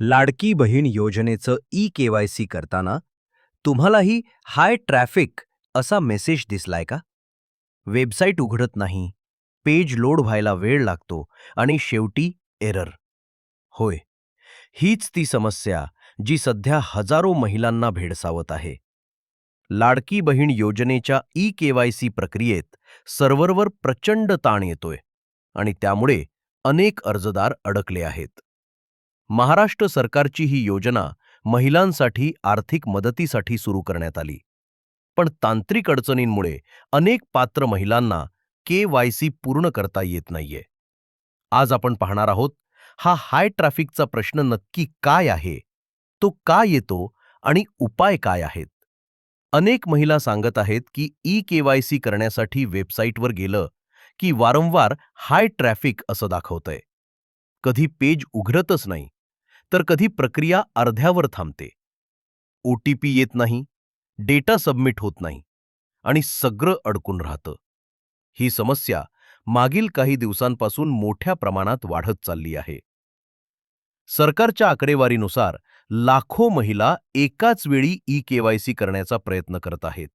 लाडकी बहीण योजनेचं e KYC C करताना तुम्हालाही हाय ट्रॅफिक असा मेसेज दिसलाय का? वेबसाईट उघडत नाही पेज लोड व्हायला वेळ लागतो आणि शेवटी एरर. होय हीच ती समस्या जी सध्या हजारो महिलांना भेडसावत आहे. लाडकी बहीण योजनेच्या ई केवायसी सी प्रक्रियेत सर्व्हरवर प्रचंड ताण येतोय आणि त्यामुळे अनेक अर्जदार अडकले आहेत. महाराष्ट्र सरकारची ही योजना महिलांसाठी आर्थिक मदतीसाठी सुरू करण्यात आली. पण तांत्रिक अडचणींमुळे अनेक पात्र महिलांना के वाय सी पूर्ण करता येत नाहीये. आज आपण पाहणार आहोत हा हाय ट्रॅफिकचा प्रश्न नक्की काय आहे? तो का येतो आणि उपाय काय आहेत? अनेक महिला सांगत आहेत की ई के वाय सी करण्यासाठी वेबसाईटवर गेलं की वारंवार हाय ट्रॅफिक असं दाखवतंय. कधी पेज उघडतच नाही. तर कधी प्रक्रिया अर्ध्यावर थांबते. ओ टी पी येत नाही डेटा सबमिट होत नाही आणि सगळं अडकून राहतं. ही समस्या मागील काही दिवसांपासून मोठ्या प्रमाणात वाढत चालली आहे. सरकारच्या आकडेवारीनुसार लाखो महिला एकाच वेळी ई केवायसी करण्याचा प्रयत्न करत आहेत.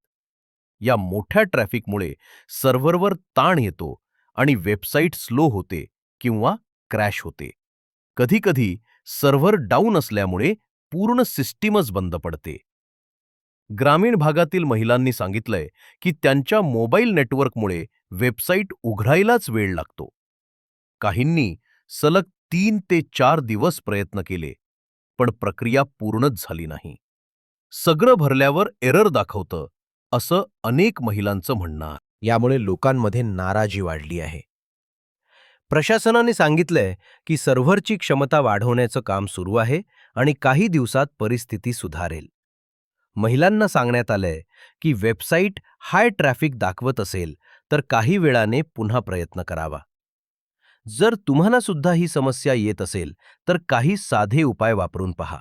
या मोठ्या ट्रॅफिकमुळे सर्व्हरवर ताण येतो आणि वेबसाईट स्लो होते किंवा क्रॅश होते. कधीकधी सर्व्हर डाऊन असल्यामुळे पूर्ण सिस्टीमच बंद पडते. ग्रामीण भागातील महिलांनी सांगितलंय की त्यांच्या मोबाईल नेटवर्कमुळे वेबसाईट उघडायलाच वेळ लागतो. काहींनी सलग तीन ते चार दिवस प्रयत्न केले पण प्रक्रिया पूर्णच झाली नाही. सगळं भरल्यावर एरर दाखवतं असं अनेक महिलांचं म्हणणं यामुळे लोकांमध्ये नाराजी वाढली आहे. प्रशासनाने सांगितलंय की सर्व्हरची क्षमता वाढवण्याचं काम सुरू आहे आणि काही दिवसात परिस्थिती सुधारेल. महिलांना सांगण्यात आलंय की वेबसाईट हाय ट्रॅफिक दाखवत असेल तर काही वेळाने पुन्हा प्रयत्न करावा. जर तुम्हाला सुद्धा ही समस्या येत असेल तर काही साधे उपाय वापरून पहा.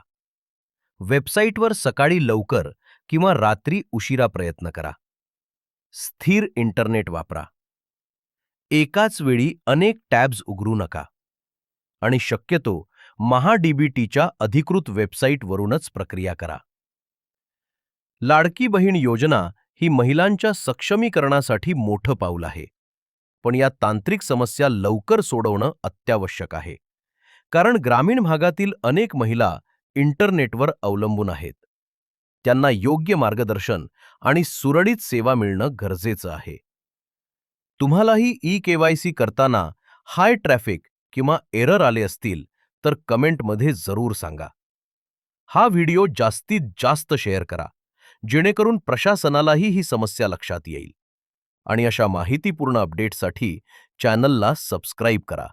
वेबसाईटवर सकाळी लवकर किंवा रात्री उशिरा प्रयत्न करा. स्थिर इंटरनेट वापरा. एकाच वेळी अनेक टॅब्स उघडू नका. आणि शक्यतो महाडीबीटीच्या अधिकृत वेबसाईटवरूनच प्रक्रिया करा. लाडकी बहीण योजना ही महिलांच्या सक्षमीकरणासाठी मोठं पाऊल आहे. पण या तांत्रिक समस्या लवकर सोडवणं अत्यावश्यक आहे. कारण ग्रामीण भागातील अनेक महिला इंटरनेटवर अवलंबून आहेत. त्यांना योग्य मार्गदर्शन आणि सुरळीत सेवा मिळणं गरजेचं आहे. तुम्हालाही ई केवायसी करताना हाय ट्रॅफिक किंवा एरर आले असतील तर कमेंटमध्ये जरूर सांगा. हा व्हिडिओ जास्तीत जास्त शेअर करा जेणेकरून प्रशासनालाही ही समस्या लक्षात येईल. आणि अशा माहितीपूर्ण अपडेटसाठी चॅनलला सबस्क्राईब करा.